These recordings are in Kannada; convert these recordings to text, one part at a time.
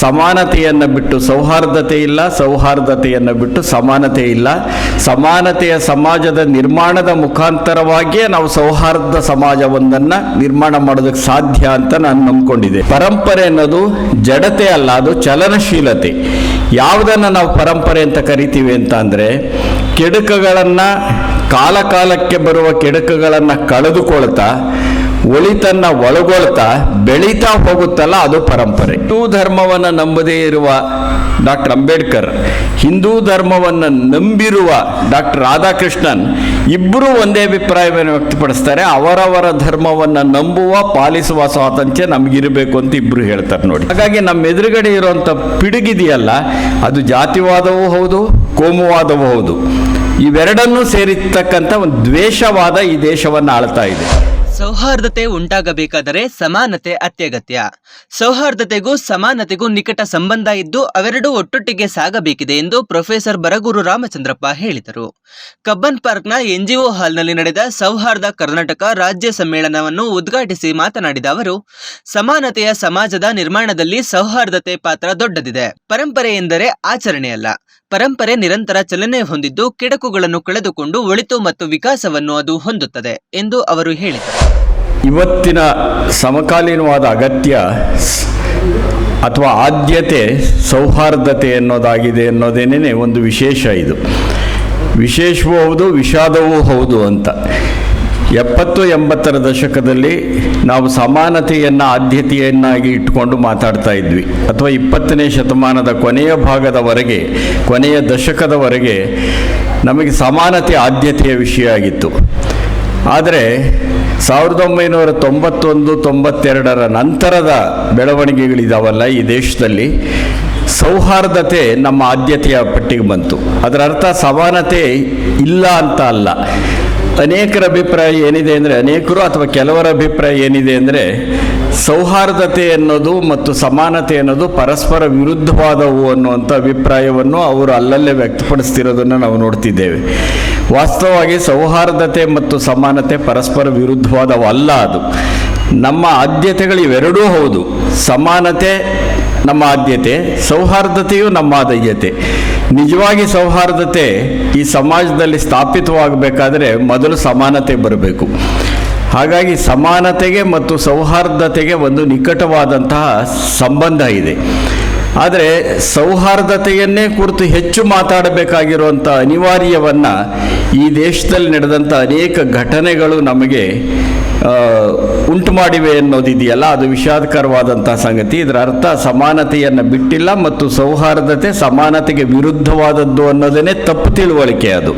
ಸಮಾನತೆಯನ್ನು ಬಿಟ್ಟು ಸೌಹಾರ್ದತೆ ಇಲ್ಲ, ಸೌಹಾರ್ದತೆಯನ್ನು ಬಿಟ್ಟು ಸಮಾನತೆ ಇಲ್ಲ. ಸಮಾನತೆಯ ಸಮಾಜದ ನಿರ್ಮಾಣದ ಮುಖಾಂತರವಾಗಿಯೇ ನಾವು ಸೌಹಾರ್ದ ಸಮಾಜವೊಂದನ್ನು ನಿರ್ಮಾಣ ಮಾಡೋದಕ್ಕೆ ಸಾಧ್ಯ ಅಂತ ನಾನು ನಂಬ್ಕೊಂಡಿದ್ದೆ. ಪರಂಪರೆ ಅನ್ನೋದು ಜಡತೆ ಅಲ್ಲ, ಅದು ಚಲನಶೀಲತೆ. ಯಾವುದನ್ನು ನಾವು ಪರಂಪರೆ ಅಂತ ಕರಿತೀವಿ ಅಂತ ಅಂದರೆ ಕೆಡುಕುಗಳನ್ನು ಕಾಲಕಾಲಕ್ಕೆ ಬರುವ ಕೆಡುಕುಗಳನ್ನು ಕಳೆದುಕೊಳ್ತಾ ಒಳಿತನ್ನ ಒಳಗೊಳ್ತಾ ಬೆಳೀತಾ ಹೋಗುತ್ತಲ್ಲ ಅದು ಪರಂಪರೆ. ಹಿಂದೂ ಧರ್ಮವನ್ನು ನಂಬದೇ ಇರುವ ಡಾಕ್ಟರ್ ಅಂಬೇಡ್ಕರ್, ಹಿಂದೂ ಧರ್ಮವನ್ನು ನಂಬಿರುವ ಡಾಕ್ಟರ್ ರಾಧಾಕೃಷ್ಣನ್ ಇಬ್ಬರೂ ಒಂದೇ ಅಭಿಪ್ರಾಯವನ್ನು ವ್ಯಕ್ತಪಡಿಸ್ತಾರೆ. ಅವರವರ ಧರ್ಮವನ್ನು ನಂಬುವ, ಪಾಲಿಸುವ ಸ್ವಾತಂತ್ರ್ಯ ನಮಗಿರಬೇಕು ಅಂತ ಇಬ್ಬರು ಹೇಳ್ತಾರೆ ನೋಡಿ. ಹಾಗಾಗಿ ನಮ್ಮ ಎದುರುಗಡೆ ಇರುವಂಥ ಪಿಡುಗಿದೆಯಲ್ಲ, ಅದು ಜಾತಿವಾದವೂ ಹೌದು, ಕೋಮುವಾದವೂ ಹೌದು. ಇವೆರಡನ್ನೂ ಸೇರಿರ್ತಕ್ಕಂಥ ಒಂದು ದ್ವೇಷವಾದ ಈ ದೇಶವನ್ನು ಆಳ್ತಾ ಇದೆ. ಸೌಹಾರ್ದತೆ ಉಂಟಾಗಬೇಕಾದರೆ ಸಮಾನತೆ ಅತ್ಯಗತ್ಯ. ಸೌಹಾರ್ದತೆಗೂ ಸಮಾನತೆಗೂ ನಿಕಟ ಸಂಬಂಧ ಇದ್ದು ಅವೆರಡೂ ಒಟ್ಟೊಟ್ಟಿಗೆ ಸಾಗಬೇಕಿದೆ ಎಂದು ಪ್ರೊಫೆಸರ್ ಬರಗೂರು ರಾಮಚಂದ್ರಪ್ಪ ಹೇಳಿದರು. ಕಬ್ಬನ್ ಪಾರ್ಕ್ನ ಎನ್ಜಿಒ ಹಾಲ್ನಲ್ಲಿ ನಡೆದ ಸೌಹಾರ್ದ ಕರ್ನಾಟಕ ರಾಜ್ಯ ಸಮ್ಮೇಳನವನ್ನು ಉದ್ಘಾಟಿಸಿ ಮಾತನಾಡಿದ ಅವರು, ಸಮಾನತೆಯ ಸಮಾಜದ ನಿರ್ಮಾಣದಲ್ಲಿ ಸೌಹಾರ್ದತೆ ಪಾತ್ರ ದೊಡ್ಡದಿದೆ. ಪರಂಪರೆ ಎಂದರೆ ಆಚರಣೆಯಲ್ಲ ಪರಂಪರೆ ನಿರಂತರ ಚಲನೆ ಹೊಂದಿದ್ದು ಕೆಡಕುಗಳನ್ನು ಕಳೆದುಕೊಂಡು ಒಳಿತು ಮತ್ತು ವಿಕಾಸವನ್ನು ಅದು ಹೊಂದುತ್ತದೆ ಎಂದು ಅವರು ಹೇಳಿದರು. ಇವತ್ತಿನ ಸಮಕಾಲೀನವಾದ ಅಗತ್ಯ ಅಥವಾ ಆದ್ಯತೆ ಸೌಹಾರ್ದತೆ ಅನ್ನೋದಾಗಿದೆ ಅನ್ನೋದೇನೇ ಒಂದು ವಿಶೇಷ ಇದು. ವಿಶೇಷವೂ ಹೌದು, ವಿಷಾದವೂ ಹೌದು ಅಂತ. ಎಪ್ಪತ್ತು ಎಂಬತ್ತರ ದಶಕದಲ್ಲಿ ನಾವು ಸಮಾನತೆಯನ್ನು, ಆದ್ಯತೆಯನ್ನಾಗಿ ಇಟ್ಕೊಂಡು ಮಾತಾಡ್ತಾ ಇದ್ವಿ. ಅಥವಾ ಇಪ್ಪತ್ತನೇ ಶತಮಾನದ ಕೊನೆಯ ಭಾಗದವರೆಗೆ, ಕೊನೆಯ ದಶಕದವರೆಗೆ ನಮಗೆ ಸಮಾನತೆ, ಆದ್ಯತೆಯ ವಿಷಯ ಆಗಿತ್ತು. ಆದರೆ ಸಾವಿರದ ಒಂಬೈನೂರ ತೊಂಬತ್ತೊಂದು, ತೊಂಬತ್ತೆರಡರ ನಂತರದ ಬೆಳವಣಿಗೆಗಳಿದಾವಲ್ಲ ಈ ದೇಶದಲ್ಲಿ, ಸೌಹಾರ್ದತೆ ನಮ್ಮ ಆದ್ಯತೆಯ ಪಟ್ಟಿಗೆ ಬಂತು. ಅದರ ಅರ್ಥ ಸಮಾನತೆ ಇಲ್ಲ ಅಂತ ಅಲ್ಲ. ಅನೇಕರ ಅಭಿಪ್ರಾಯ ಏನಿದೆ ಅಂದರೆ, ಅನೇಕರು ಅಥವಾ ಕೆಲವರ ಅಭಿಪ್ರಾಯ ಏನಿದೆ ಅಂದರೆ, ಸೌಹಾರ್ದತೆ ಅನ್ನೋದು ಮತ್ತು ಸಮಾನತೆ ಅನ್ನೋದು ಪರಸ್ಪರ ವಿರುದ್ಧವಾದವು ಅನ್ನುವಂಥ ಅಭಿಪ್ರಾಯವನ್ನು ಅವರು ಅಲ್ಲಲ್ಲೇ ವ್ಯಕ್ತಪಡಿಸ್ತಿರೋದನ್ನು ನಾವು ನೋಡ್ತಿದ್ದೇವೆ. ವಾಸ್ತವವಾಗಿ ಸೌಹಾರ್ದತೆ ಮತ್ತು ಸಮಾನತೆ ಪರಸ್ಪರ ವಿರುದ್ಧವಾದವಲ್ಲ ಅದು. ನಮ್ಮ ಆದ್ಯತೆಗಳು ಇವೆರಡೂ ಹೌದು. ಸಮಾನತೆ ನಮ್ಮ ಆದ್ಯತೆ, ಸೌಹಾರ್ದತೆಯು ನಮ್ಮ ಆದ್ಯತೆ. ನಿಜವಾಗಿ ಸೌಹಾರ್ದತೆ ಈ ಸಮಾಜದಲ್ಲಿ ಸ್ಥಾಪಿತವಾಗಬೇಕಾದ್ರೆ ಮೊದಲು ಸಮಾನತೆ ಬರಬೇಕು. ಹಾಗಾಗಿ ಸಮಾನತೆಗೆ ಮತ್ತು ಸೌಹಾರ್ದತೆಗೆ ಒಂದು ನಿಕಟವಾದಂತಹ ಸಂಬಂಧ ಇದೆ. ಆದರೆ ಸೌಹಾರ್ದತೆಯನ್ನೇ ಕುರಿತು ಹೆಚ್ಚು ಮಾತಾಡಬೇಕಾಗಿರುವಂಥ ಅನಿವಾರ್ಯವನ್ನು ಈ ದೇಶದಲ್ಲಿ ನಡೆದಂಥ ಅನೇಕ ಘಟನೆಗಳು ನಮಗೆ ಉಂಟು ಮಾಡಿವೆ ಅನ್ನೋದಿದೆಯಲ್ಲ ಅದು ವಿಷಾದಕರವಾದಂಥ ಸಂಗತಿ. ಇದರ ಅರ್ಥ ಸಮಾನತೆಯನ್ನು ಬಿಟ್ಟಿಲ್ಲ ಮತ್ತು ಸೌಹಾರ್ದತೆ ಸಮಾನತೆಗೆ ವಿರುದ್ಧವಾದದ್ದು ಅನ್ನೋದೇ ತಪ್ಪು ತಿಳುವಳಿಕೆ ಅದು.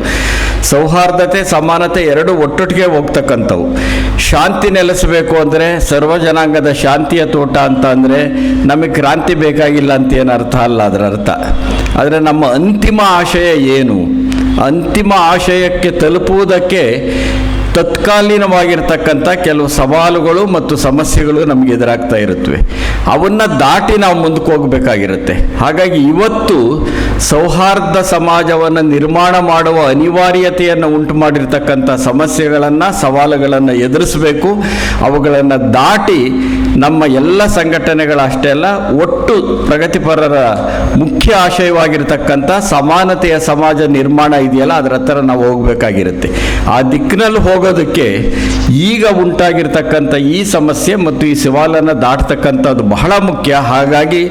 ಸೌಹಾರ್ದತೆ, ಸಮಾನತೆ ಎರಡು ಒಟ್ಟೊಟ್ಟಿಗೆ ಹೋಗ್ತಕ್ಕಂಥವು. ಶಾಂತಿ ನೆಲೆಸಬೇಕು ಅಂದರೆ, ಸರ್ವ ಜನಾಂಗದ ಶಾಂತಿಯ ತೋಟ ಅಂತ ಅಂದರೆ, ನಮಗೆ ಕ್ರಾಂತಿ ಬೇಕಾಗಿಲ್ಲ ಅಂತ ಏನು ಅರ್ಥ ಅಲ್ಲ ಅದರ ಅರ್ಥ. ಆದರೆ ನಮ್ಮ ಅಂತಿಮ ಆಶಯ ಏನು? ಅಂತಿಮ ಆಶಯಕ್ಕೆ ತಲುಪುವುದಕ್ಕೆ ತತ್ಕಾಲೀನವಾಗಿರ್ತಕ್ಕಂಥ ಕೆಲವು ಸವಾಲುಗಳು ಮತ್ತು ಸಮಸ್ಯೆಗಳು ನಮಗೆ ಎದುರಾಗ್ತಾ ಇರುತ್ತವೆ. ಅವನ್ನು ದಾಟಿ ನಾವು ಮುಂದಕ್ಕೆ ಹೋಗಬೇಕಾಗಿರುತ್ತೆ. ಹಾಗಾಗಿ ಇವತ್ತು ಸೌಹಾರ್ದ ಸಮಾಜವನ್ನು ನಿರ್ಮಾಣ ಮಾಡುವ ಅನಿವಾರ್ಯತೆಯನ್ನು ಉಂಟು ಮಾಡಿರ್ತಕ್ಕಂಥ ಸಮಸ್ಯೆಗಳನ್ನು, ಸವಾಲುಗಳನ್ನು ಎದುರಿಸಬೇಕು. ಅವುಗಳನ್ನು ದಾಟಿ ನಮ್ಮ ಎಲ್ಲ ಸಂಘಟನೆಗಳ ಅಷ್ಟೇ ಅಲ್ಲ, ಒಟ್ಟು ಪ್ರಗತಿಪರರ ಮುಖ್ಯ ಆಶಯವಾಗಿರತಕ್ಕಂಥ ಸಮಾನತೆಯ ಸಮಾಜ ನಿರ್ಮಾಣ ಇದೆಯಲ್ಲ, ಅದರ ಹತ್ರ ನಾವು ಹೋಗಬೇಕಾಗಿರುತ್ತೆ. ಆ ದಿಕ್ಕಿನಲ್ಲಿ ಹೋಗೋದಕ್ಕೆ ಈಗ ಉಂಟಾಗಿರ್ತಕ್ಕಂಥ ಈ ಸಮಸ್ಯೆ ಮತ್ತು ಈ ಸವಾಲನ್ನು ದಾಟತಕ್ಕಂಥದ್ದು ಬಹಳ ಮುಖ್ಯ. ಹಾಗಾಗಿ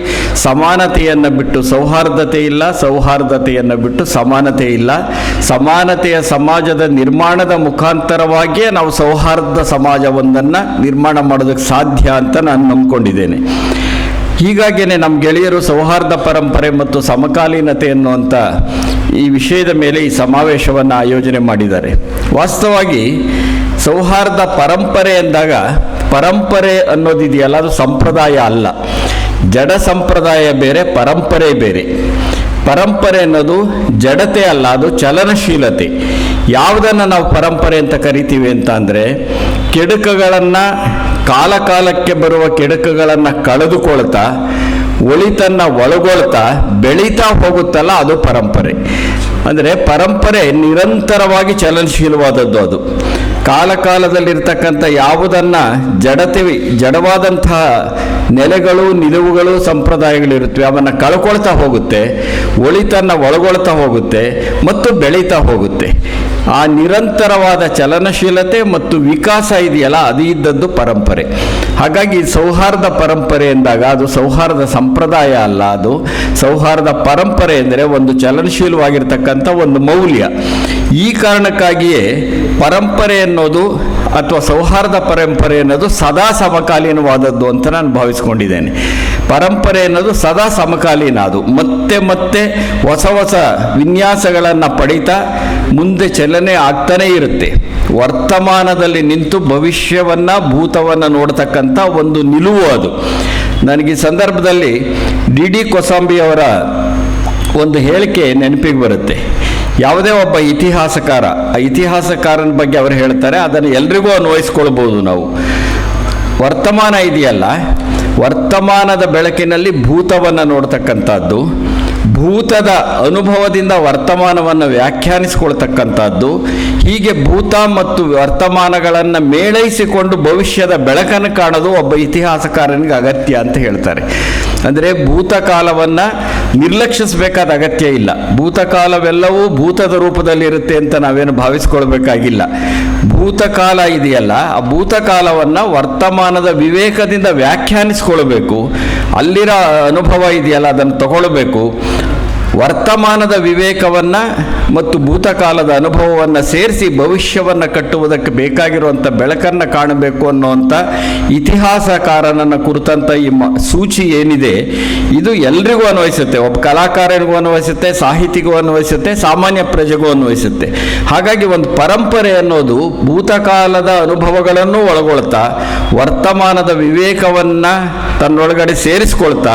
ಸಮಾನತೆಯನ್ನು ಬಿಟ್ಟು ಸೌಹಾರ್ದತೆ ಇಲ್ಲ, ಸೌಹಾರ್ದತೆಯನ್ನು ಬಿಟ್ಟು ಸಮಾನತೆ ಇಲ್ಲ. ಸಮಾನತೆಯ ಸಮಾಜದ ನಿರ್ಮಾಣದ ಮುಖಾಂತರವಾಗಿಯೇ ನಾವು ಸೌಹಾರ್ದ ಸಮಾಜವೊಂದನ್ನು ನಿರ್ಮಾಣ ಮಾಡೋದಕ್ಕೆ ಸಾಧ್ಯ ಅಂತ ನಾನು ನಂಬ್ಕೊಂಡಿದ್ದೇನೆ. ಹೀಗಾಗಿಯೇ ನಮ್ಮ ಗೆಳೆಯರು ಸೌಹಾರ್ದ ಪರಂಪರೆ ಮತ್ತು ಸಮಕಾಲೀನತೆ ಅನ್ನುವಂಥ ಈ ವಿಷಯದ ಮೇಲೆ ಈ ಸಮಾವೇಶವನ್ನು ಆಯೋಜನೆ ಮಾಡಿದ್ದಾರೆ. ವಾಸ್ತವವಾಗಿ ಸೌಹಾರ್ದ ಪರಂಪರೆ ಎಂದಾಗ ಪರಂಪರೆ ಅನ್ನೋದಿದೆಯಲ್ಲ, ಅದು ಸಂಪ್ರದಾಯ ಅಲ್ಲ. ಜಡ ಸಂಪ್ರದಾಯ ಬೇರೆ, ಪರಂಪರೆ ಬೇರೆ. ಪರಂಪರೆ ಅನ್ನೋದು ಜಡತೆ ಅಲ್ಲ, ಅದು ಚಲನಶೀಲತೆ. ಯಾವುದನ್ನು ನಾವು ಪರಂಪರೆ ಅಂತ ಕರಿತೀವಿ ಅಂತ ಅಂದರೆ, ಕೆಡುಕುಗಳನ್ನು ಕಾಲ ಕಾಲಕ್ಕೆ ಬರುವ ಕೆಡಕುಗಳನ್ನು ಕಳೆದುಕೊಳ್ತಾ ಒಳಿತನ್ನ ಒಳಗೊಳ್ತಾ ಬೆಳೀತಾ ಹೋಗುತ್ತಲ್ಲ ಅದು ಪರಂಪರೆ. ಅಂದರೆ ಪರಂಪರೆ ನಿರಂತರವಾಗಿ ಚಲನಶೀಲವಾದದ್ದು ಅದು. ಕಾಲಕಾಲದಲ್ಲಿರ್ತಕ್ಕಂಥ ಯಾವುದನ್ನು ಜಡತೆ, ಜಡವಾದಂತಹ ನೆಲೆಗಳು, ನಿಲುವುಗಳು, ಸಂಪ್ರದಾಯಗಳಿರುತ್ತವೆ, ಅವನ್ನು ಕಳ್ಕೊಳ್ತಾ ಹೋಗುತ್ತೆ ಒಳಿತನ್ನು ಒಳಗೊಳ್ತಾ ಹೋಗುತ್ತೆ, ಮತ್ತು ಬೆಳೀತಾ ಹೋಗುತ್ತೆ. ಆ ನಿರಂತರವಾದ ಚಲನಶೀಲತೆ ಮತ್ತು ವಿಕಾಸ ಇದೆಯಲ್ಲ, ಅದು ಇದ್ದದ್ದು ಪರಂಪರೆ. ಹಾಗಾಗಿ ಸೌಹಾರ್ದ ಪರಂಪರೆ ಎಂದಾಗ ಅದು ಸೌಹಾರ್ದ ಸಂಪ್ರದಾಯ ಅಲ್ಲ ಅದು. ಸೌಹಾರ್ದ ಪರಂಪರೆ ಎಂದರೆ ಒಂದು ಚಲನಶೀಲವಾಗಿರ್ತಕ್ಕಂಥ ಒಂದು ಮೌಲ್ಯ. ಈ ಕಾರಣಕ್ಕಾಗಿಯೇ ಪರಂಪರೆ ಅನ್ನೋದು ಅಥವಾ ಸೌಹಾರ್ದ ಪರಂಪರೆ ಅನ್ನೋದು ಸದಾ ಸಮಕಾಲೀನವಾದದ್ದು ಅಂತ ನಾನು ಭಾವಿಸ್ಕೊಂಡಿದ್ದೇನೆ. ಪರಂಪರೆ ಅನ್ನೋದು ಸದಾ ಸಮಕಾಲೀನ ಅದು. ಮತ್ತೆ ಮತ್ತೆ ಹೊಸ ಹೊಸ ವಿನ್ಯಾಸಗಳನ್ನು ಪಡೀತಾ ಮುಂದೆ ಚಲನೆ ಆಗ್ತಾನೇ ಇರುತ್ತೆ. ವರ್ತಮಾನದಲ್ಲಿ ನಿಂತು ಭವಿಷ್ಯವನ್ನು, ಭೂತವನ್ನು ನೋಡ್ತಕ್ಕಂಥ ಒಂದು ನಿಲುವು ಅದು. ನನಗೆ ಈ ಸಂದರ್ಭದಲ್ಲಿ ಡಿ ಡಿ ಕೊಸಾಂಬಿಯವರ ಒಂದು ಹೇಳಿಕೆ ನೆನಪಿಗೆ ಬರುತ್ತೆ. ಯಾವುದೇ ಒಬ್ಬ ಇತಿಹಾಸಕಾರ, ಆ ಇತಿಹಾಸಕಾರನ ಬಗ್ಗೆ ಅವರು ಹೇಳ್ತಾರೆ, ಅದನ್ನು ಎಲ್ರಿಗೂ ಅನ್ವಯಿಸ್ಕೊಳ್ಬೋದು ನಾವು. ವರ್ತಮಾನ ಇದೆಯಲ್ಲ, ವರ್ತಮಾನದ ಬೆಳಕಿನಲ್ಲಿ ಭೂತವನ್ನು ನೋಡ್ತಕ್ಕಂಥದ್ದು. ಭೂತದ ಅನುಭವದಿಂದ ವರ್ತಮಾನವನ್ನು ವ್ಯಾಖ್ಯಾನಿಸಿಕೊಳ್ತಕ್ಕಂಥದ್ದು. ಹೀಗೆ ಭೂತ ಮತ್ತು ವರ್ತಮಾನಗಳನ್ನು ಮೇಳೈಸಿಕೊಂಡು ಭವಿಷ್ಯದ ಬೆಳಕನ್ನು ಕಾಣೋದು ಒಬ್ಬ ಇತಿಹಾಸಕಾರನಿಗೆ ಅಗತ್ಯ ಅಂತ ಹೇಳ್ತಾರೆ. ಅಂದರೆ ಭೂತಕಾಲವನ್ನು ನಿರ್ಲಕ್ಷಿಸಬೇಕಾದ ಅಗತ್ಯ ಇಲ್ಲ. ಭೂತಕಾಲವೆಲ್ಲವೂ ಭೂತದ ರೂಪದಲ್ಲಿರುತ್ತೆ ಅಂತ ನಾವೇನು ಭಾವಿಸ್ಕೊಳ್ಬೇಕಾಗಿಲ್ಲ. ಭೂತಕಾಲ ಇದೆಯಲ್ಲ, ಆ ಭೂತಕಾಲವನ್ನು ವರ್ತಮಾನದ ವಿವೇಕದಿಂದ ವ್ಯಾಖ್ಯಾನಿಸ್ಕೊಳ್ಬೇಕು. ಅಲ್ಲಿರೋ ಅನುಭವ ಇದೆಯಲ್ಲ, ಅದನ್ನು ತಗೊಳ್ಬೇಕು. ವರ್ತಮಾನದ ವಿವೇಕವನ್ನು ಮತ್ತು ಭೂತಕಾಲದ ಅನುಭವವನ್ನು ಸೇರಿಸಿ ಭವಿಷ್ಯವನ್ನು ಕಟ್ಟುವುದಕ್ಕೆ ಬೇಕಾಗಿರುವಂಥ ಬೆಳಕನ್ನು ಕಾಣಬೇಕು ಅನ್ನುವಂಥ ಇತಿಹಾಸಕಾರನನ್ನು ಕುರಿತಂಥ ಈ ಮ, ಸೂಚಿ ಏನಿದೆ, ಇದು ಎಲ್ರಿಗೂ ಅನ್ವಯಿಸುತ್ತೆ. ಒಬ್ಬ ಕಲಾಕಾರನಿಗೂ ಅನ್ವಯಿಸುತ್ತೆ, ಸಾಹಿತಿಗೂ ಅನ್ವಯಿಸುತ್ತೆ, ಸಾಮಾನ್ಯ ಪ್ರಜೆಗೂ ಅನ್ವಯಿಸುತ್ತೆ. ಹಾಗಾಗಿ ಒಂದು ಪರಂಪರೆ ಅನ್ನೋದು ಭೂತಕಾಲದ ಅನುಭವಗಳನ್ನು ಒಳಗೊಳ್ತಾ, ವರ್ತಮಾನದ ವಿವೇಕವನ್ನು ತನ್ನೊಳಗಡೆ ಸೇರಿಸ್ಕೊಳ್ತಾ,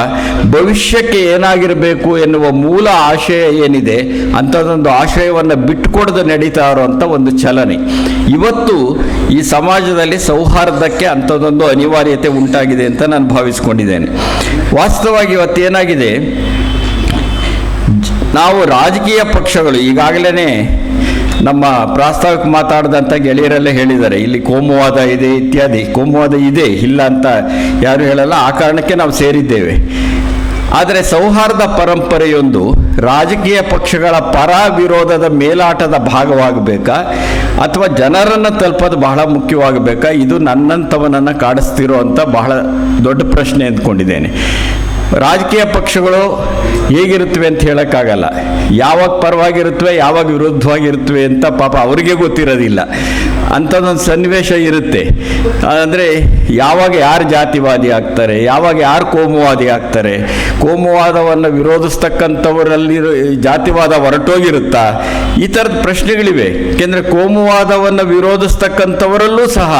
ಭವಿಷ್ಯಕ್ಕೆ ಏನಾಗಿರಬೇಕು ಎನ್ನುವ ಮೂಲ ಆಶಯ ಏನಿದೆ ಅಂಥದ್ದೊಂದು ಆಶಯವನ್ನು ಬಿಟ್ಟುಕೊಡದೆ ನಡೀತಾ ಇರೋವಂಥ ಒಂದು ಚಲನೆ. ಇವತ್ತು ಈ ಸಮಾಜದಲ್ಲಿ ಸೌಹಾರ್ದಕ್ಕೆ ಅಂಥದ್ದೊಂದು ಅನಿವಾರ್ಯತೆ ಉಂಟಾಗಿದೆ ಅಂತ ನಾನು ಭಾವಿಸ್ಕೊಂಡಿದ್ದೇನೆ. ವಾಸ್ತವವಾಗಿ ಇವತ್ತೇನಾಗಿದೆ ನಾವು ರಾಜಕೀಯ ಪಕ್ಷಗಳು ಈಗಾಗಲೇ ನಮ್ಮ ಪ್ರಾಸ್ತಾವಿಕ ಮಾತಾಡಿದಂಥ ಗೆಳೆಯರಲ್ಲೇ ಹೇಳಿದ್ದಾರೆ, ಇಲ್ಲಿ ಕೋಮುವಾದ ಇದೆ, ಇತ್ಯಾದಿ, ಕೋಮುವಾದ ಇದೆ, ಇಲ್ಲ ಅಂತ ಯಾರು ಹೇಳಲ್ಲ, ಆ ಕಾರಣಕ್ಕೆ ನಾವು ಸೇರಿದ್ದೇವೆ. ಆದರೆ ಸೌಹಾರ್ದ ಪರಂಪರೆಯೊಂದು ರಾಜಕೀಯ ಪಕ್ಷಗಳ ಪರ ವಿರೋಧದ ಮೇಲಾಟದ ಭಾಗವಾಗಬೇಕಾ? ಅಥವಾ ಜನರನ್ನು ತಲುಪೋದು ಬಹಳ ಮುಖ್ಯವಾಗಬೇಕಾ? ಇದು ನನ್ನಂಥವನನ್ನು ಕಾಡಿಸ್ತಿರೋ ಅಂತ ಬಹಳ ದೊಡ್ಡ ಪ್ರಶ್ನೆ ಅಂದ್ಕೊಂಡಿದ್ದೇನೆ. ರಾಜಕೀಯ ಪಕ್ಷಗಳು ಹೇಗಿರುತ್ತವೆ ಅಂತ ಹೇಳೋಕ್ಕಾಗಲ್ಲ. ಯಾವಾಗ ಪರವಾಗಿರುತ್ತವೆ, ಯಾವಾಗ ವಿರುದ್ಧವಾಗಿರುತ್ತವೆ ಅಂತ ಪಾಪ ಅವರಿಗೆ ಗೊತ್ತಿರೋದಿಲ್ಲ. ಅಂಥದ್ದೊಂದು ಸನ್ನಿವೇಶ ಇರುತ್ತೆ. ಅಂದರೆ ಯಾವಾಗ ಯಾರು ಜಾತಿವಾದಿ ಆಗ್ತಾರೆ, ಯಾವಾಗ ಯಾರು ಕೋಮುವಾದಿ ಆಗ್ತಾರೆ, ಕೋಮುವಾದವನ್ನು ವಿರೋಧಿಸ್ತಕ್ಕಂಥವರಲ್ಲಿ ಜಾತಿವಾದ ಹೊರಟೋಗಿರುತ್ತಾ? ಈ ಥರದ ಪ್ರಶ್ನೆಗಳಿವೆ. ಏಕೆಂದರೆ ಕೋಮುವಾದವನ್ನು ವಿರೋಧಿಸ್ತಕ್ಕಂಥವರಲ್ಲೂ ಸಹ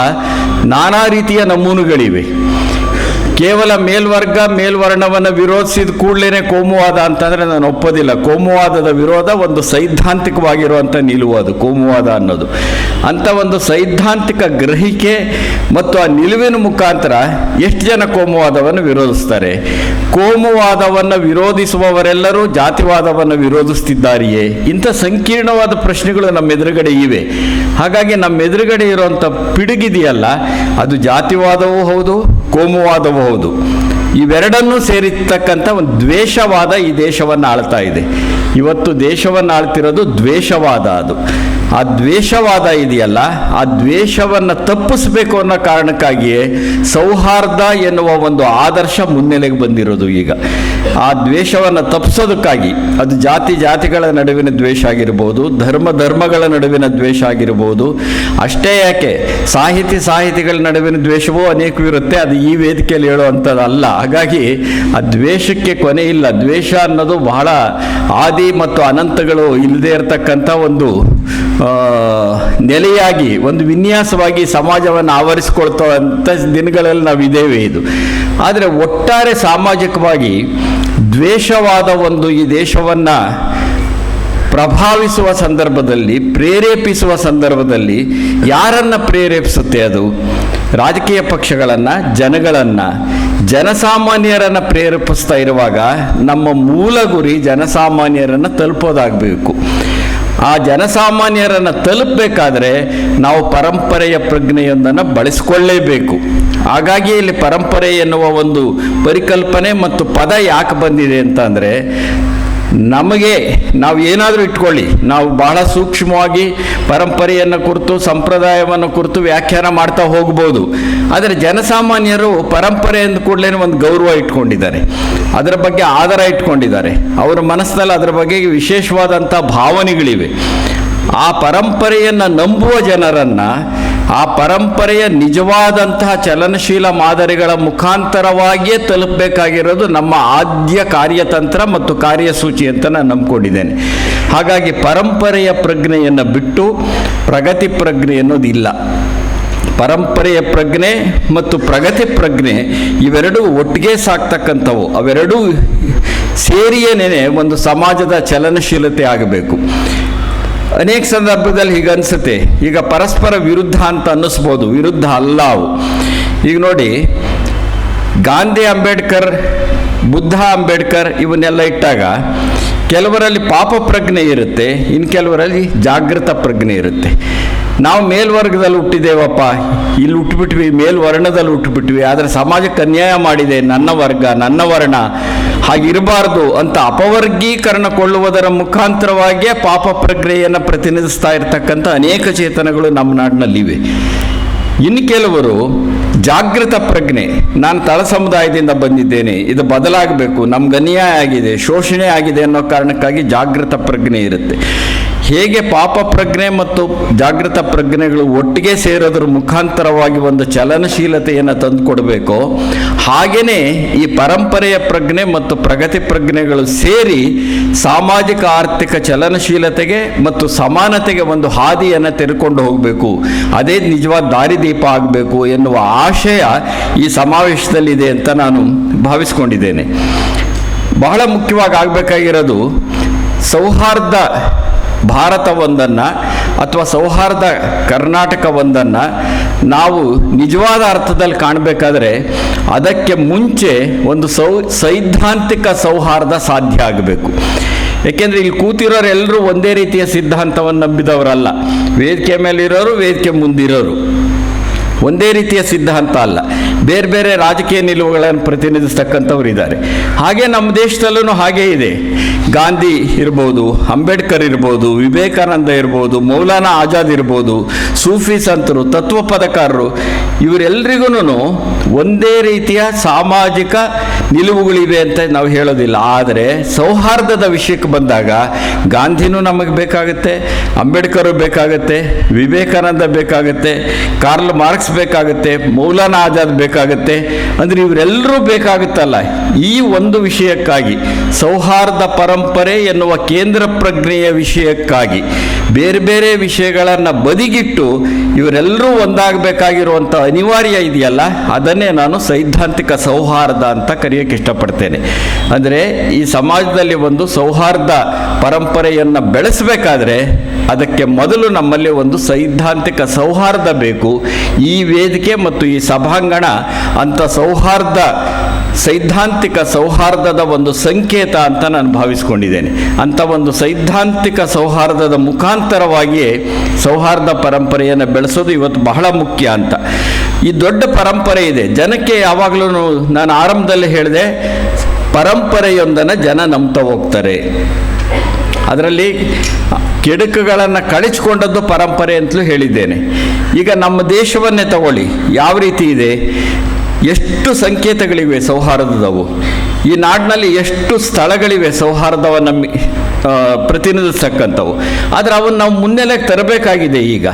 ನಾನಾ ರೀತಿಯ ನಮೂನುಗಳಿವೆ. ಕೇವಲ ಮೇಲ್ವರ್ಗ ಮೇಲ್ವರ್ಣವನ್ನು ವಿರೋಧಿಸಿದ ಕೂಡಲೇ ಕೋಮುವಾದ ಅಂತಂದರೆ ನಾನು ಒಪ್ಪೋದಿಲ್ಲ. ಕೋಮುವಾದದ ವಿರೋಧ ಒಂದು ಸೈದ್ಧಾಂತಿಕವಾಗಿರುವಂಥ ನಿಲುವು ಅದು, ಕೋಮುವಾದ ಅನ್ನೋದು. ಅಂಥ ಒಂದು ಸೈದ್ಧಾಂತಿಕ ಗ್ರಹಿಕೆ ಮತ್ತು ಆ ನಿಲುವಿನ ಮುಖಾಂತರ ಎಷ್ಟು ಜನ ಕೋಮುವಾದವನ್ನು ವಿರೋಧಿಸ್ತಾರೆ? ಕೋಮುವಾದವನ್ನು ವಿರೋಧಿಸುವವರೆಲ್ಲರೂ ಜಾತಿವಾದವನ್ನು ವಿರೋಧಿಸ್ತಿದ್ದಾರೆಯೇ? ಇಂಥ ಸಂಕೀರ್ಣವಾದ ಪ್ರಶ್ನೆಗಳು ನಮ್ಮ ಎದುರುಗಡೆ ಇವೆ. ಹಾಗಾಗಿ ನಮ್ಮ ಎದುರುಗಡೆ ಇರುವಂಥ ಪಿಡುಗಿದೆಯಲ್ಲ, ಅದು ಜಾತಿವಾದವೂ ಹೌದು ಕೋಮುವಾದವೂ ಹೌದು ಇವೆರಡನ್ನೂ ಸೇರಿರ್ತಕ್ಕಂಥ ಒಂದು ದ್ವೇಷವಾದ ಈ ದೇಶವನ್ನು ಆಳ್ತಾ ಇದೆ. ಇವತ್ತು ದೇಶವನ್ನು ಆಳ್ತಿರೋದು ದ್ವೇಷವಾದ ಅದು. ಆ ದ್ವೇಷವಾದ ಇದೆಯಲ್ಲ, ಆ ದ್ವೇಷವನ್ನು ತಪ್ಪಿಸಬೇಕು ಅನ್ನೋ ಕಾರಣಕ್ಕಾಗಿಯೇ ಸೌಹಾರ್ದ ಎನ್ನುವ ಒಂದು ಆದರ್ಶ ಮುನ್ನೆಲೆಗೆ ಬಂದಿರೋದು ಈಗ. ಆ ದ್ವೇಷವನ್ನು ತಪ್ಪಿಸೋದಕ್ಕಾಗಿ ಅದು ಜಾತಿ ಜಾತಿಗಳ ನಡುವಿನ ದ್ವೇಷ ಆಗಿರ್ಬೋದು, ಧರ್ಮ ಧರ್ಮಗಳ ನಡುವಿನ ದ್ವೇಷ ಆಗಿರ್ಬೋದು, ಅಷ್ಟೇ ಯಾಕೆ ಸಾಹಿತಿ ಸಾಹಿತಿಗಳ ನಡುವಿನ ದ್ವೇಷವೂ ಅನೇಕವಿರುತ್ತೆ ಅದು ಈ ವೇದಿಕೆಯಲ್ಲಿ ಹೇಳುವಂಥದ್ದಲ್ಲ. ಹಾಗಾಗಿ ಆ ದ್ವೇಷಕ್ಕೆ ಕೊನೆ ಇಲ್ಲ. ದ್ವೇಷ ಅನ್ನೋದು ಬಹಳ ಆದಿ ಮತ್ತು ಅನಂತಗಳು ಇಲ್ಲದೆ ಇರತಕ್ಕಂಥ ಒಂದು ನೆಲೆಯಾಗಿ, ಒಂದು ವಿನ್ಯಾಸವಾಗಿ ಸಮಾಜವನ್ನು ಆವರಿಸ್ಕೊಳ್ತವಂಥ ದಿನಗಳಲ್ಲಿ ನಾವು ಇದ್ದೇವೆ ಇದು. ಆದರೆ ಒಟ್ಟಾರೆ ಸಾಮಾಜಿಕವಾಗಿ ದ್ವೇಷವಾದ ಒಂದು ಈ ದೇಶವನ್ನು ಪ್ರಭಾವಿಸುವ ಸಂದರ್ಭದಲ್ಲಿ, ಪ್ರೇರೇಪಿಸುವ ಸಂದರ್ಭದಲ್ಲಿ ಯಾರನ್ನು ಪ್ರೇರೇಪಿಸುತ್ತೆ ಅದು? ರಾಜಕೀಯ ಪಕ್ಷಗಳನ್ನು, ಜನಗಳನ್ನು? ಜನಸಾಮಾನ್ಯರನ್ನು ಪ್ರೇರೇಪಿಸ್ತಾ ಇರುವಾಗ ನಮ್ಮ ಮೂಲ ಗುರಿ ಜನಸಾಮಾನ್ಯರನ್ನು ತಲುಪೋದಾಗಬೇಕು. ಆ ಜನಸಾಮಾನ್ಯರನ್ನು ತಲುಪಬೇಕಾದ್ರೆ ನಾವು ಪರಂಪರೆಯ ಪ್ರಜ್ಞೆಯೊಂದನ್ನು ಬಳಸಿಕೊಳ್ಳೇಬೇಕು. ಹಾಗಾಗಿ ಇಲ್ಲಿ ಪರಂಪರೆ ಎನ್ನುವ ಒಂದು ಪರಿಕಲ್ಪನೆ ಮತ್ತು ಪದ ಯಾಕೆ ಬಂದಿದೆ ಅಂತಂದರೆ ನಮಗೆ ನಾವು ಏನಾದರೂ ಇಟ್ಕೊಳ್ಳಿ. ನಾವು ಬಹಳ ಸೂಕ್ಷ್ಮವಾಗಿ ಪರಂಪರೆಯನ್ನು ಕುರಿತು, ಸಂಪ್ರದಾಯವನ್ನು ಕುರಿತು ವ್ಯಾಖ್ಯಾನ ಮಾಡ್ತಾ ಹೋಗ್ಬೋದು. ಆದರೆ ಜನಸಾಮಾನ್ಯರು ಪರಂಪರೆ ಅಂದ ಕೂಡಲೇ ಒಂದು ಗೌರವ ಇಟ್ಕೊಂಡಿದ್ದಾರೆ. ಅದರ ಬಗ್ಗೆ ಆಧಾರ ಇಟ್ಕೊಂಡಿದ್ದಾರೆ. ಅವರ ಮನಸ್ಸಿನಲ್ಲಿ ಅದರ ಬಗ್ಗೆ ವಿಶೇಷವಾದಂಥ ಭಾವನೆಗಳಿವೆ. ಆ ಪರಂಪರೆಯನ್ನು ನಂಬುವ ಜನರನ್ನು ಆ ಪರಂಪರೆಯ ನಿಜವಾದಂತಹ ಚಲನಶೀಲ ಮಾದರಿಗಳ ಮುಖಾಂತರವಾಗಿಯೇ ತಲುಪಬೇಕಾಗಿರೋದು ನಮ್ಮ ಆದ್ಯ ಕಾರ್ಯತಂತ್ರ ಮತ್ತು ಕಾರ್ಯಸೂಚಿ ಅಂತ ನಾನು ನಂಬ್ಕೊಂಡಿದ್ದೇನೆ. ಹಾಗಾಗಿ ಪರಂಪರೆಯ ಪ್ರಜ್ಞೆಯನ್ನು ಬಿಟ್ಟು ಪ್ರಗತಿ ಪ್ರಜ್ಞೆ ಅನ್ನೋದಿಲ್ಲ. ಪರಂಪರೆಯ ಪ್ರಜ್ಞೆ ಮತ್ತು ಪ್ರಗತಿ ಪ್ರಜ್ಞೆ ಇವೆರಡೂ ಒಟ್ಟಿಗೆ ಸಾಕ್ತಕ್ಕಂಥವು. ಅವೆರಡೂ ಸೇರಿಯೇನೇ ಒಂದು ಸಮಾಜದ ಚಲನಶೀಲತೆ ಆಗಬೇಕು. ಅನೇಕ ಸಂದರ್ಭದಲ್ಲಿ ಹೀಗೆ ಅನಿಸುತ್ತೆ. ಈಗ ಪರಸ್ಪರ ವಿರುದ್ಧ ಅಂತ ಅನ್ನಿಸ್ಬೋದು. ವಿರುದ್ಧ ಅಲ್ಲ ಅವು ಈಗ ನೋಡಿ, ಗಾಂಧಿ ಅಂಬೇಡ್ಕರ್, ಬುದ್ಧ ಅಂಬೇಡ್ಕರ್ ಇವನ್ನೆಲ್ಲ ಇಟ್ಟಾಗ ಕೆಲವರಲ್ಲಿ ಪಾಪ ಪ್ರಜ್ಞೆ ಇರುತ್ತೆ ಇನ್ನು ಕೆಲವರಲ್ಲಿ ಜಾಗೃತ ಪ್ರಜ್ಞೆ ಇರುತ್ತೆ. ನಾವು ಮೇಲ್ವರ್ಗದಲ್ಲಿ ಹುಟ್ಟಿದ್ದೇವಪ್ಪ. ಇಲ್ಲಿ ಹುಟ್ಟುಬಿಟ್ವಿ, ಮೇಲ್ವರ್ಣದಲ್ಲಿ ಹುಟ್ಟುಬಿಟ್ವಿ. ಆದರೆ ಸಮಾಜಕ್ಕೆ ಅನ್ಯಾಯ ಮಾಡಿದೆ ನನ್ನ ವರ್ಗ, ನನ್ನ ವರ್ಣ. ಹಾಗಿರಬಾರ್ದು ಅಂತ ಅಪವರ್ಗೀಕರಣ ಕೊಳ್ಳುವುದರ ಮುಖಾಂತರವಾಗಿಯೇ ಪಾಪ ಪ್ರಕ್ರಿಯೆಯನ್ನು ಪ್ರತಿನಿಧಿಸ್ತಾ ಇರತಕ್ಕಂಥ ಅನೇಕ ಚೇತನಗಳು ನಮ್ಮ ನಾಡಿನಲ್ಲಿವೆ. ಇನ್ನು ಕೆಲವರು ಜಾಗೃತ ಪ್ರಜ್ಞೆ. ನಾನು ತಳ ಸಮುದಾಯದಿಂದ ಬಂದಿದ್ದೇನೆ. ಇದು ಬದಲಾಗಬೇಕು. ನಮ್ಗೆ ಅನ್ಯಾಯ ಆಗಿದೆ, ಶೋಷಣೆ ಆಗಿದೆ ಅನ್ನೋ ಕಾರಣಕ್ಕಾಗಿ ಜಾಗೃತ ಪ್ರಜ್ಞೆ ಇರುತ್ತೆ. ಹೇಗೆ ಪಾಪ ಪ್ರಜ್ಞೆ ಮತ್ತು ಜಾಗೃತ ಪ್ರಜ್ಞೆಗಳು ಒಟ್ಟಿಗೆ ಸೇರೋದ್ರ ಮುಖಾಂತರವಾಗಿ ಒಂದು ಚಲನಶೀಲತೆಯನ್ನು ತಂದುಕೊಡಬೇಕು ಹಾಗೆಯೇ ಈ ಪರಂಪರೆಯ ಪ್ರಜ್ಞೆ ಮತ್ತು ಪ್ರಗತಿ ಪ್ರಜ್ಞೆಗಳು ಸೇರಿ ಸಾಮಾಜಿಕ ಆರ್ಥಿಕ ಚಲನಶೀಲತೆಗೆ ಮತ್ತು ಸಮಾನತೆಗೆ ಒಂದು ಹಾದಿಯನ್ನು ತೆರೆಕೊಂಡು ಹೋಗಬೇಕು. ಅದೇ ನಿಜವಾದ ದಾರಿದೀಪ ಆಗಬೇಕು ಎನ್ನುವ ಆಶಯ ಈ ಸಮಾವೇಶದಲ್ಲಿದೆ ಅಂತ ನಾನು ಭಾವಿಸ್ಕೊಂಡಿದ್ದೇನೆ. ಬಹಳ ಮುಖ್ಯವಾಗಿ ಆಗಬೇಕಾಗಿರೋದು ಸೌಹಾರ್ದ ಭಾರತ ಒಂದನ್ನು ಅಥವಾ ಸೌಹಾರ್ದ ಕರ್ನಾಟಕ ಒಂದನ್ನು ನಾವು ನಿಜವಾದ ಅರ್ಥದಲ್ಲಿ ಕಾಣಬೇಕಾದ್ರೆ ಅದಕ್ಕೆ ಮುಂಚೆ ಒಂದು ಸೌ, ಸೈದ್ಧಾಂತಿಕ ಸೌಹಾರ್ದ ಸಾಧ್ಯ ಆಗಬೇಕು. ಏಕೆಂದರೆ ಇಲ್ಲಿ ಕೂತಿರೋರೆಲ್ಲರೂ ಒಂದೇ ರೀತಿಯ ಸಿದ್ಧಾಂತವನ್ನು ನಂಬಿದವರಲ್ಲ. ವೇದಿಕೆ ಮೇಲಿರೋರು, ವೇದಿಕೆ ಮುಂದಿರೋರು. ಒಂದೇ ರೀತಿಯ ಸಿದ್ಧಾಂತ ಅಲ್ಲ. ಬೇರೆ ಬೇರೆ ರಾಜಕೀಯ ನಿಲುವುಗಳನ್ನು ಪ್ರತಿನಿಧಿಸ್ತಕ್ಕಂಥವ್ರು ಇದ್ದಾರೆ ಹಾಗೆ ನಮ್ಮ ದೇಶದಲ್ಲೂ ಹಾಗೆ ಇದೆ. ಗಾಂಧಿ ಇರ್ಬೋದು, ಅಂಬೇಡ್ಕರ್ ಇರ್ಬೋದು, ವಿವೇಕಾನಂದ ಇರ್ಬೋದು, ಮೌಲಾನಾ ಆಜಾದ್ ಇರ್ಬೋದು, ಸೂಫಿ ಸಂತರು ತತ್ವ ಪದಕಾರರು ಇವರೆಲ್ಲರಿಗೂ ಒಂದೇ ರೀತಿಯ ಸಾಮಾಜಿಕ ನಿಲುವುಗಳಿವೆ ಅಂತ ನಾವು ಹೇಳೋದಿಲ್ಲ. ಆದರೆ ಸೌಹಾರ್ದದ ವಿಷಯಕ್ಕೆ ಬಂದಾಗ ಗಾಂಧಿನೂ ನಮಗೆ ಬೇಕಾಗುತ್ತೆ, ಅಂಬೇಡ್ಕರ್ ಬೇಕಾಗುತ್ತೆ, ವಿವೇಕಾನಂದ ಬೇಕಾಗುತ್ತೆ, ಕಾರ್ಲ್ ಮಾರ್ಕ್ಸ್ ಬೇಕಾಗುತ್ತೆ, ಮೌಲಾನಾ ಆಜಾದ್ ಬೇಕಾಗುತ್ತೆ. ಅಂದರೆ ಇವರೆಲ್ಲರೂ ಬೇಕಾಗುತ್ತಲ್ಲ. ಈ ಒಂದು ವಿಷಯಕ್ಕಾಗಿ, ಸೌಹಾರ್ದ ಪರಂಪರೆ ಎನ್ನುವ ಕೇಂದ್ರ ಪ್ರಜ್ಞೆಯ ವಿಷಯಕ್ಕಾಗಿ, ಬೇರೆ ಬೇರೆ ವಿಷಯಗಳನ್ನು ಬದಿಗಿಟ್ಟು ಇವರೆಲ್ಲರೂ ಒಂದಾಗಬೇಕಾಗಿರುವಂಥ ಅನಿವಾರ್ಯ ಇದೆಯಲ್ಲ, ಅದನ್ನೇ ನಾನು ಸೈದ್ಧಾಂತಿಕ ಸೌಹಾರ್ದ ಅಂತ ಕರೆಯೋಕ್ಕೆ ಇಷ್ಟಪಡ್ತೇನೆ. ಅಂದರೆ ಈ ಸಮಾಜದಲ್ಲಿ ಒಂದು ಸೌಹಾರ್ದ ಪರಂಪರೆಯನ್ನು ಬೆಳೆಸಬೇಕಾದ್ರೆ ಅದಕ್ಕೆ ಮೊದಲು ನಮ್ಮಲ್ಲಿ ಒಂದು ಸೈದ್ಧಾಂತಿಕ ಸೌಹಾರ್ದ ಬೇಕು. ಈ ವೇದಿಕೆ ಮತ್ತು ಈ ಸಭಾಂಗಣ ಅಂಥ ಸೌಹಾರ್ದ, ಸೈದ್ಧಾಂತಿಕ ಸೌಹಾರ್ದದ ಒಂದು ಸಂಕೇತ ಅಂತ ನಾನು ಭಾವಿಸ್ಕೊಂಡಿದ್ದೇನೆ. ಅಂಥ ಒಂದು ಸೈದ್ಧಾಂತಿಕ ಸೌಹಾರ್ದದ ಮುಖಾಂತರವಾಗಿಯೇ ಸೌಹಾರ್ದ ಪರಂಪರೆಯನ್ನು ಬೆಳೆಸೋದು ಇವತ್ತು ಬಹಳ ಮುಖ್ಯ ಅಂತ. ಈ ದೊಡ್ಡ ಪರಂಪರೆ ಇದೆ. ಜನಕ್ಕೆ ಯಾವಾಗಲೂ ನಾನು ಆರಂಭದಲ್ಲಿ ಹೇಳಿದೆ, ಪರಂಪರೆಯೊಂದನ್ನು ಜನ ನಂಬ್ತಾ ಹೋಗ್ತಾರೆ. ಅದರಲ್ಲಿ ಕೆಡುಕುಗಳನ್ನು ಕಳಿಸ್ಕೊಂಡದ್ದು ಪರಂಪರೆ ಅಂತಲೂ ಹೇಳಿದ್ದೇನೆ. ಈಗ ನಮ್ಮ ದೇಶವನ್ನೇ ತಗೊಳ್ಳಿ, ಯಾವ ರೀತಿ ಇದೆ? ಎಷ್ಟು ಸಂಕೇತಗಳಿವೆ, ಸೌಹಾರ್ದದವು. ಈ ನಾಡಿನಲ್ಲಿ ಎಷ್ಟು ಸ್ಥಳಗಳಿವೆ ಸೌಹಾರ್ದವನ್ನು ನಮ್ಮ ಪ್ರತಿನಿಧಿಸ್ತಕ್ಕಂಥವು. ಆದರೆ ಅವನ್ನ ನಾವು ಮುನ್ನೆಲೆಗೆ ತರಬೇಕಾಗಿದೆ ಈಗ.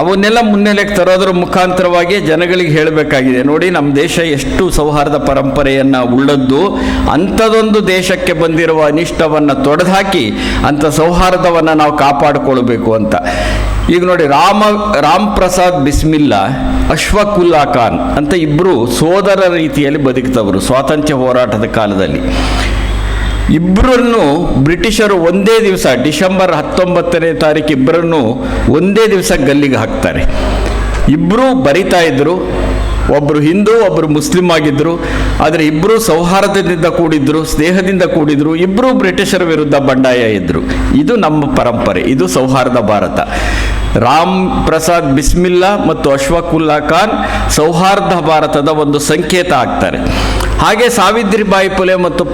ಅವನ್ನೆಲ್ಲ ಮುನ್ನೆಲೆಗೆ ತರೋದ್ರ ಮುಖಾಂತರವಾಗಿ ಜನಗಳಿಗೆ ಹೇಳಬೇಕಾಗಿದೆ, ನೋಡಿ ನಮ್ಮ ದೇಶ ಎಷ್ಟು ಸೌಹಾರ್ದ ಪರಂಪರೆಯನ್ನು ಉಳ್ಳದ್ದು, ಅಂಥದೊಂದು ದೇಶಕ್ಕೆ ಬಂದಿರುವ ಅನಿಷ್ಟವನ್ನು ತೊಡೆದುಹಾಕಿ ಅಂಥ ಸೌಹಾರ್ದವನ್ನು ನಾವು ಕಾಪಾಡಿಕೊಳ್ಬೇಕು ಅಂತ. ಈಗ ನೋಡಿ, ರಾಮ ರಾಮ್ ಪ್ರಸಾದ್ ಬಿಸ್ಮಿಲ್ಲಾ ಅಶ್ವಕುಲ್ಲಾ ಖಾನ್ ಅಂತ ಇಬ್ಬರು ಸೋದರ ರೀತಿಯಲ್ಲಿ ಬದುಕ್ತವರು ಸ್ವಾತಂತ್ರ್ಯ ಹೋರಾಟದ ಕಾಲದಲ್ಲಿ. ಇಬ್ಬರನ್ನು ಬ್ರಿಟಿಷರು ಒಂದೇ ದಿವಸ, ಡಿಸೆಂಬರ್ ಹತ್ತೊಂಬತ್ತನೇ ತಾರೀಕು ಇಬ್ಬರನ್ನು ಒಂದೇ ದಿವಸ ಗಲ್ಲಿಗೆ ಹಾಕ್ತಾರೆ. ಇಬ್ಬರೂ ಬರಿತಾ ಇದ್ದರು ಒಬ್ಬರು ಹಿಂದೂ ಒಬ್ಬರು ಮುಸ್ಲಿಂ ಆಗಿದ್ದರು ಆದರೆ ಇಬ್ಬರು ಸೌಹಾರ್ದದಿಂದ ಕೂಡಿದ್ರು, ಸ್ನೇಹದಿಂದ ಕೂಡಿದ್ರು ಇಬ್ಬರು ಬ್ರಿಟಿಷರ ವಿರುದ್ಧ ಬಂಡಾಯ ಇದ್ದರು ಇದು ನಮ್ಮ ಪರಂಪರೆ, ಇದು ಸೌಹಾರ್ದ ಭಾರತ. ರಾಮ್ ಪ್ರಸಾದ್ ಬಿಸ್ಮಿಲ್ಲಾ ಮತ್ತು ಅಶ್ವಕುಲ್ಲಾ ಖಾನ್ ಸೌಹಾರ್ದ ಭಾರತದ ಒಂದು ಸಂಕೇತ ಆಗ್ತಾರೆ. ಹಾಗೆ ಸಾವಿತ್ರಿಬಾಯಿ ಪುಲೆ ಮತ್ತು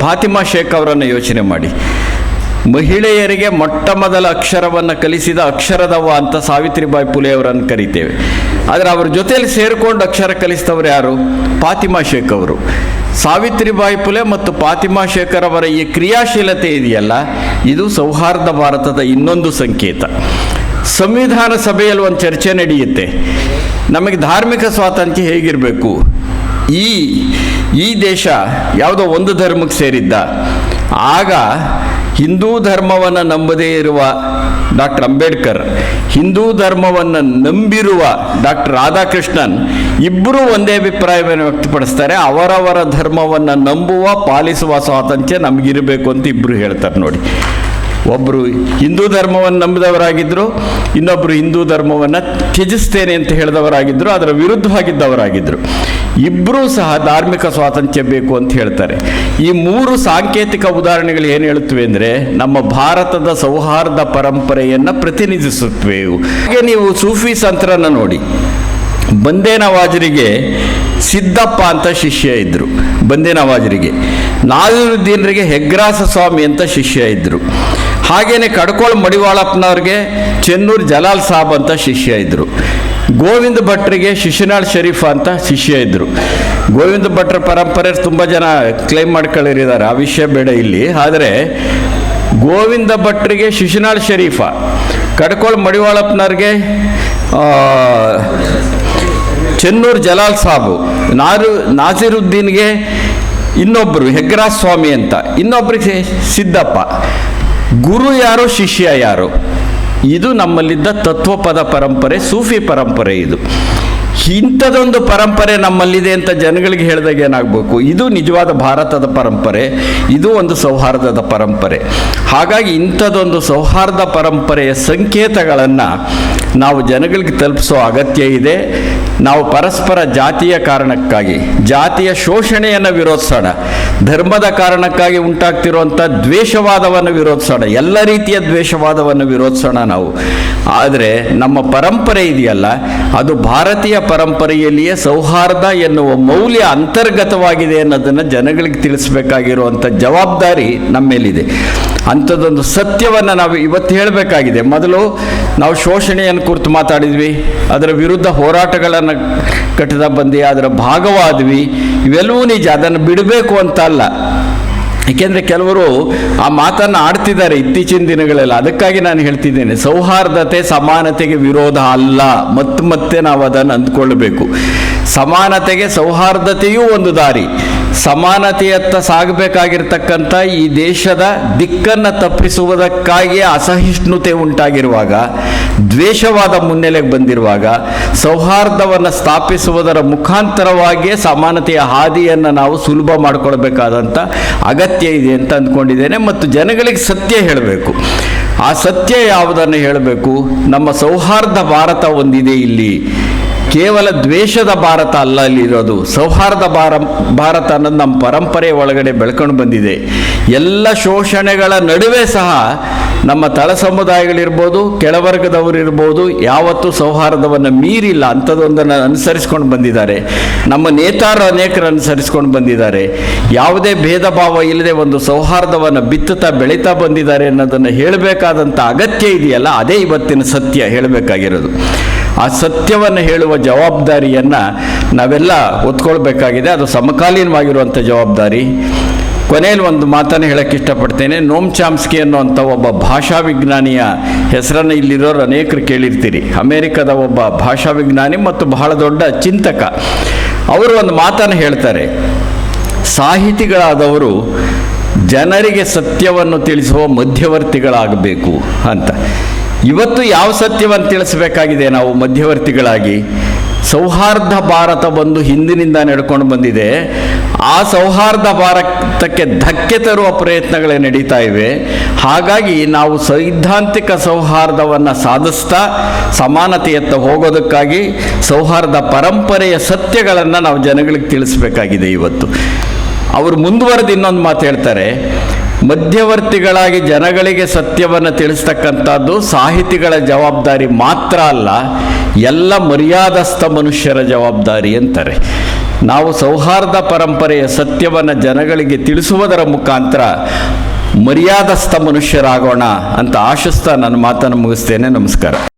ಫಾತಿಮಾ ಶೇಖ್ ಅವರನ್ನು ಯೋಚನೆ ಮಾಡಿ. ಮಹಿಳೆಯರಿಗೆ ಮೊಟ್ಟ ಮೊದಲ ಅಕ್ಷರವನ್ನು ಕಲಿಸಿದ ಅಕ್ಷರದವ ಅಂತ ಸಾವಿತ್ರಿಬಾಯಿ ಪುಲೆ ಅವರನ್ನು ಕರಿತೇವೆ. ಆದರೆ ಅವರ ಜೊತೆಯಲ್ಲಿ ಸೇರಿಕೊಂಡು ಅಕ್ಷರ ಕಲಿಸಿದವರು ಯಾರು? ಫಾತಿಮಾ ಶೇಖ್ ಅವರು. ಸಾವಿತ್ರಿಬಾಯಿ ಪುಲೆ ಮತ್ತು ಫಾತಿಮಾ ಶೇಖರ್ ಅವರ ಈ ಕ್ರಿಯಾಶೀಲತೆ ಇದೆಯಲ್ಲ? ಇದು ಸೌಹಾರ್ದ ಭಾರತದ ಇನ್ನೊಂದು ಸಂಕೇತ. ಸಂವಿಧಾನ ಸಭೆಯಲ್ಲಿ ಒಂದು ಚರ್ಚೆ ನಡೆಯುತ್ತೆ. ನಮಗೆ ಧಾರ್ಮಿಕ ಸ್ವಾತಂತ್ರ್ಯ ಹೇಗಿರಬೇಕು? ಈ ಈ ದೇಶ ಯಾವುದೋ ಒಂದು ಧರ್ಮಕ್ಕೆ ಸೇರಿದ್ದ. ಆಗ ಹಿಂದೂ ಧರ್ಮವನ್ನು ನಂಬದೇ ಇರುವ ಡಾಕ್ಟರ್ ಅಂಬೇಡ್ಕರ್, ಹಿಂದೂ ಧರ್ಮವನ್ನು ನಂಬಿರುವ ಡಾಕ್ಟರ್ ರಾಧಾಕೃಷ್ಣನ್ ಇಬ್ಬರೂ ಒಂದೇ ಅಭಿಪ್ರಾಯವನ್ನು ವ್ಯಕ್ತಪಡಿಸ್ತಾರೆ. ಅವರವರ ಧರ್ಮವನ್ನು ನಂಬುವ, ಪಾಲಿಸುವ ಸ್ವಾತಂತ್ರ್ಯ ನಮಗಿರಬೇಕು ಅಂತ ಇಬ್ಬರು ಹೇಳ್ತಾರೆ ನೋಡಿ. ಒಬ್ಬರು ಹಿಂದೂ ಧರ್ಮವನ್ನು ನಂಬಿದವರಾಗಿದ್ದರು ಇನ್ನೊಬ್ಬರು ಹಿಂದೂ ಧರ್ಮವನ್ನು ತ್ಯಜಿಸ್ತೇನೆ ಅಂತ ಹೇಳಿದವರಾಗಿದ್ದರು ಅದರ ವಿರುದ್ಧವಾಗಿದ್ದವರಾಗಿದ್ದರು ಇಬ್ಬರೂ ಸಹ ಧಾರ್ಮಿಕ ಸ್ವಾತಂತ್ರ್ಯ ಬೇಕು ಅಂತ ಹೇಳ್ತಾರೆ. ಈ ಮೂರು ಸಾಂಕೇತಿಕ ಉದಾಹರಣೆಗಳು ಏನು ಹೇಳುತ್ತವೆ ಅಂದರೆ, ನಮ್ಮ ಭಾರತದ ಸೌಹಾರ್ದ ಪರಂಪರೆಯನ್ನು ಪ್ರತಿನಿಧಿಸುತ್ತವೆ. ಹಾಗೆ ನೀವು ಸೂಫಿ ಸಂತರನ್ನು ನೋಡಿ. ಬಂದೇನವಾಜರಿಗೆ ಸಿದ್ದಪ್ಪ ಅಂತ ಶಿಷ್ಯ ಇದ್ದರು ಬಂದೇನವಾಜರಿಗೆ ನಾಜರುದ್ದೀನರಿಗೆ ಹೆಗ್ರಾಸ ಸ್ವಾಮಿ ಅಂತ ಶಿಷ್ಯ ಇದ್ದರು ಹಾಗೇನೆ ಕಡ್ಕೋಳ ಮಡಿವಾಳಪ್ಪನವ್ರಿಗೆ ಚೆನ್ನೂರು ಜಲಾಲ್ ಸಾಬ್ ಅಂತ ಶಿಷ್ಯ ಇದ್ದರು ಗೋವಿಂದ ಭಟ್ರಿಗೆ ಶಿಶುನಾಳ್ ಶರೀಫ್ ಅಂತ ಶಿಷ್ಯ ಇದ್ದರು ಗೋವಿಂದ ಭಟ್ರ ಪರಂಪರೆ ತುಂಬ ಜನ ಕ್ಲೈಮ್ ಮಾಡ್ಕೊಳ್ಳಿರಿದ್ದಾರೆ ಆ ವಿಷಯ ಬೇಡ ಇಲ್ಲಿ. ಆದರೆ ಗೋವಿಂದ ಭಟ್ರಿಗೆ ಶಿಶುನಾಳ್ ಶರೀಫ, ಕಡ್ಕೋಳ ಮಡಿವಾಳಪ್ಪನವ್ರಿಗೆ ಚೆನ್ನೂರು ಜಲಾಲ್ ಸಾಬು, ನಾರು, ನಾಸಿರುದ್ದೀನ್ಗೆ ಇನ್ನೊಬ್ಬರು ಹೆಗ್ರಾಜ್ ಸ್ವಾಮಿ ಅಂತ. ಇನ್ನೊಬ್ಬರಿಗೆ ಸಿದ್ದಪ್ಪ. ಗುರು ಯಾರು, ಶಿಷ್ಯ ಯಾರು? ಇದು ನಮ್ಮಲ್ಲಿದ್ದ ತತ್ವಪದ ಪರಂಪರೆ, ಸೂಫಿ ಪರಂಪರೆ ಇದು. ಇಂಥದೊಂದು ಪರಂಪರೆ ನಮ್ಮಲ್ಲಿದೆ ಅಂತ ಜನಗಳಿಗೆ ಹೇಳಿದಾಗ ಏನಾಗಬೇಕು? ಇದು ನಿಜವಾದ ಭಾರತದ ಪರಂಪರೆ, ಇದು ಒಂದು ಸೌಹಾರ್ದದ ಪರಂಪರೆ. ಹಾಗಾಗಿ ಇಂಥದೊಂದು ಸೌಹಾರ್ದ ಪರಂಪರೆಯ ಸಂಕೇತಗಳನ್ನು ನಾವು ಜನಗಳಿಗೆ ತಲುಪಿಸೋ ಅಗತ್ಯ ಇದೆ. ನಾವು ಪರಸ್ಪರ ಜಾತಿಯ ಕಾರಣಕ್ಕಾಗಿ, ಜಾತಿಯ ಶೋಷಣೆಯನ್ನು ವಿರೋಧಿಸೋಣ. ಧರ್ಮದ ಕಾರಣಕ್ಕಾಗಿ ಉಂಟಾಗ್ತಿರುವಂಥ ದ್ವೇಷವಾದವನ್ನು ವಿರೋಧಿಸೋಣ. ಎಲ್ಲ ರೀತಿಯ ದ್ವೇಷವಾದವನ್ನು ವಿರೋಧಿಸೋಣ ನಾವು. ಆದರೆ ನಮ್ಮ ಪರಂಪರೆ ಇದೆಯಲ್ಲ, ಅದು ಭಾರತೀಯ ಪರಂಪರೆಯಲ್ಲಿಯೇ ಸೌಹಾರ್ದ ಎನ್ನುವ ಮೌಲ್ಯ ಅಂತರ್ಗತವಾಗಿದೆ ಅನ್ನೋದನ್ನು ಜನಗಳಿಗೆ ತಿಳಿಸ್ಬೇಕಾಗಿರುವಂಥ ಜವಾಬ್ದಾರಿ ನಮ್ಮ ಮೇಲಿದೆ ಅಂಥದ್ದೊಂದು ಸತ್ಯವನ್ನು ನಾವು ಇವತ್ತು ಹೇಳಬೇಕಾಗಿದೆ. ಮೊದಲು ನಾವು ಶೋಷಣೆಯನ್ನು ಕುರಿತು ಮಾತಾಡಿದ್ವಿ, ಅದರ ವಿರುದ್ಧ ಹೋರಾಟಗಳನ್ನು ಕಟ್ಟಿದ ಬಂದು ಅದರ ಭಾಗವಾದ್ವಿ. ಇವೆಲ್ಲವೂ ನಿಜ, ಅದನ್ನು ಬಿಡಬೇಕು ಅಂತ ಅಲ್ಲ. ಏಕೆಂದರೆ ಕೆಲವರು ಆ ಮಾತನ್ನು ಆಡ್ತಿದ್ದಾರೆ ಇತ್ತೀಚಿನ ದಿನಗಳಲ್ಲಿ. ಅದಕ್ಕಾಗಿ ನಾನು ಹೇಳ್ತಿದ್ದೇನೆ, ಸೌಹಾರ್ದತೆ ಸಮಾನತೆಗೆ ವಿರೋಧ ಅಲ್ಲ. ಮತ್ತೆ ಮತ್ತೆ ನಾವು ಅದನ್ನು ಅಂದ್ಕೊಳ್ಬೇಕು. ಸಮಾನತೆಗೆ ಸೌಹಾರ್ದತೆಯೂ ಒಂದು ದಾರಿ. ಸಮಾನತೆಯತ್ತ ಸಾಗಬೇಕಾಗಿರ್ತಕ್ಕಂಥ ಈ ದೇಶದ ದಿಕ್ಕನ್ನು ತಪ್ಪಿಸುವುದಕ್ಕಾಗಿ ಅಸಹಿಷ್ಣುತೆ ಉಂಟಾಗಿರುವಾಗ, ದ್ವೇಷವಾದ ಮುನ್ನೆಲೆಗೆ ಬಂದಿರುವಾಗ, ಸೌಹಾರ್ದವನ್ನು ಸ್ಥಾಪಿಸುವುದರ ಮುಖಾಂತರವಾಗಿಯೇ ಸಮಾನತೆಯ ಹಾದಿಯನ್ನು ನಾವು ಸುಲಭ ಮಾಡಿಕೊಳ್ಬೇಕಾದಂಥ ಅಗತ್ಯ ಇದೆ ಅಂತ ಅಂದ್ಕೊಂಡಿದ್ದೇನೆ. ಮತ್ತು ಜನಗಳಿಗೆ ಸತ್ಯ ಹೇಳಬೇಕು. ಆ ಸತ್ಯ ಯಾವುದನ್ನು ಹೇಳಬೇಕು? ನಮ್ಮ ಸೌಹಾರ್ದ ಭಾರತ ಒಂದಿದೆ ಇಲ್ಲಿ. ಕೇವಲ ದ್ವೇಷದ ಭಾರತ ಅಲ್ಲ ಅಲ್ಲಿರೋದು ಸೌಹಾರ್ದ ಭಾರ, ಭಾರತ ಅನ್ನೋದು ನಮ್ಮ ಪರಂಪರೆ ಒಳಗಡೆ ಬೆಳ್ಕೊಂಡು ಬಂದಿದೆ. ಎಲ್ಲ ಶೋಷಣೆಗಳ ನಡುವೆ ಸಹ ನಮ್ಮ ತಳ ಸಮುದಾಯಗಳಿರ್ಬೋದು ಕೆಳವರ್ಗದವರಿರ್ಬೋದು ಯಾವತ್ತೂ ಸೌಹಾರ್ದವನ್ನು ಮೀರಿಲ್ಲ ಅಂಥದ್ದೊಂದನ್ನು ಅನುಸರಿಸ್ಕೊಂಡು ಬಂದಿದ್ದಾರೆ. ನಮ್ಮ ನೇತಾರರು ಅನೇಕರು ಅನುಸರಿಸ್ಕೊಂಡು ಬಂದಿದ್ದಾರೆ. ಯಾವುದೇ ಭೇದ ಭಾವ ಇಲ್ಲದೆ ಒಂದು ಸೌಹಾರ್ದವನ್ನು ಬಿತ್ತುತ್ತಾ ಬೆಳೀತಾ ಬಂದಿದ್ದಾರೆ ಅನ್ನೋದನ್ನು ಹೇಳಬೇಕಾದಂಥ ಅಗತ್ಯ ಇದೆಯಲ್ಲ, ಅದೇ ಇವತ್ತಿನ ಸತ್ಯ ಹೇಳಬೇಕಾಗಿರೋದು. ಆ ಸತ್ಯವನ್ನು ಹೇಳುವ ಜವಾಬ್ದಾರಿಯನ್ನು ನಾವೆಲ್ಲ ಒತ್ಕೊಳ್ಬೇಕಾಗಿದೆ ಅದು ಸಮಕಾಲೀನವಾಗಿರುವಂಥ ಜವಾಬ್ದಾರಿ. ಕೊನೆಯಲ್ಲಿ ಒಂದು ಮಾತನ್ನು ಹೇಳಕ್ಕೆ ಇಷ್ಟಪಡ್ತೇನೆ. ನೋಮ್ ಚಾಮ್ಸ್ಕಿ ಅನ್ನುವಂಥ ಒಬ್ಬ ಭಾಷಾ ವಿಜ್ಞಾನಿಯ ಹೆಸರನ್ನು ಇಲ್ಲಿರೋರು ಅನೇಕರು ಕೇಳಿರ್ತೀರಿ. ಅಮೇರಿಕದ ಒಬ್ಬ ಭಾಷಾ ವಿಜ್ಞಾನಿ ಮತ್ತು ಬಹಳ ದೊಡ್ಡ ಚಿಂತಕ. ಅವರು ಒಂದು ಮಾತನ್ನು ಹೇಳ್ತಾರೆ. ಸಾಹಿತಿಗಳಾದವರು ಜನರಿಗೆ ಸತ್ಯವನ್ನು ತಿಳಿಸುವ ಮಧ್ಯವರ್ತಿಗಳಾಗಬೇಕು ಅಂತ. ಇವತ್ತು ಯಾವ ಸತ್ಯವನ್ನು ತಿಳಿಸಬೇಕಾಗಿದೆ? ನಾವು ಮಧ್ಯವರ್ತಿಗಳಾಗಿ. ಸೌಹಾರ್ದ ಭಾರತ ಬಂದು ಹಿಂದಿನಿಂದ ನಡ್ಕೊಂಡು ಬಂದಿದೆ. ಆ ಸೌಹಾರ್ದ ಭಾರತಕ್ಕೆ ಧಕ್ಕೆ ತರುವ ಪ್ರಯತ್ನಗಳೇ ನಡೀತಾ ಇವೆ. ಹಾಗಾಗಿ ನಾವು ಸೈದ್ಧಾಂತಿಕ ಸೌಹಾರ್ದವನ್ನು ಸಾಧಿಸ್ತಾ ಸಮಾನತೆಯತ್ತ ಹೋಗೋದಕ್ಕಾಗಿ ಸೌಹಾರ್ದ ಪರಂಪರೆಯ ಸತ್ಯಗಳನ್ನು ನಾವು ಜನಗಳಿಗೆ ತಿಳಿಸ್ಬೇಕಾಗಿದೆ ಇವತ್ತು. ಅವರು ಮುಂದುವರೆದು ಇನ್ನೊಂದು ಮಾತು ಹೇಳ್ತಾರೆ. ಮಧ್ಯವರ್ತಿಗಳಾಗಿ ಜನಗಳಿಗೆ ಸತ್ಯವನ್ನು ತಿಳಿಸ್ತಕ್ಕಂಥದ್ದು ಸಾಹಿತಿಗಳ ಜವಾಬ್ದಾರಿ ಮಾತ್ರ ಅಲ್ಲ, ಎಲ್ಲ ಮರ್ಯಾದಸ್ಥ ಮನುಷ್ಯರ ಜವಾಬ್ದಾರಿ ಅಂತಾರೆ ನಾವು ಸೌಹಾರ್ದ ಪರಂಪರೆಯ ಸತ್ಯವನ್ನು ಜನಗಳಿಗೆ ತಿಳಿಸುವುದರ ಮುಖಾಂತರ ಮರ್ಯಾದಸ್ಥ ಮನುಷ್ಯರಾಗೋಣ ಅಂತ ಆಶಿಸ್ತಾ ನನ್ನ ಮಾತನ್ನು ಮುಗಿಸ್ತೇನೆ. ನಮಸ್ಕಾರ.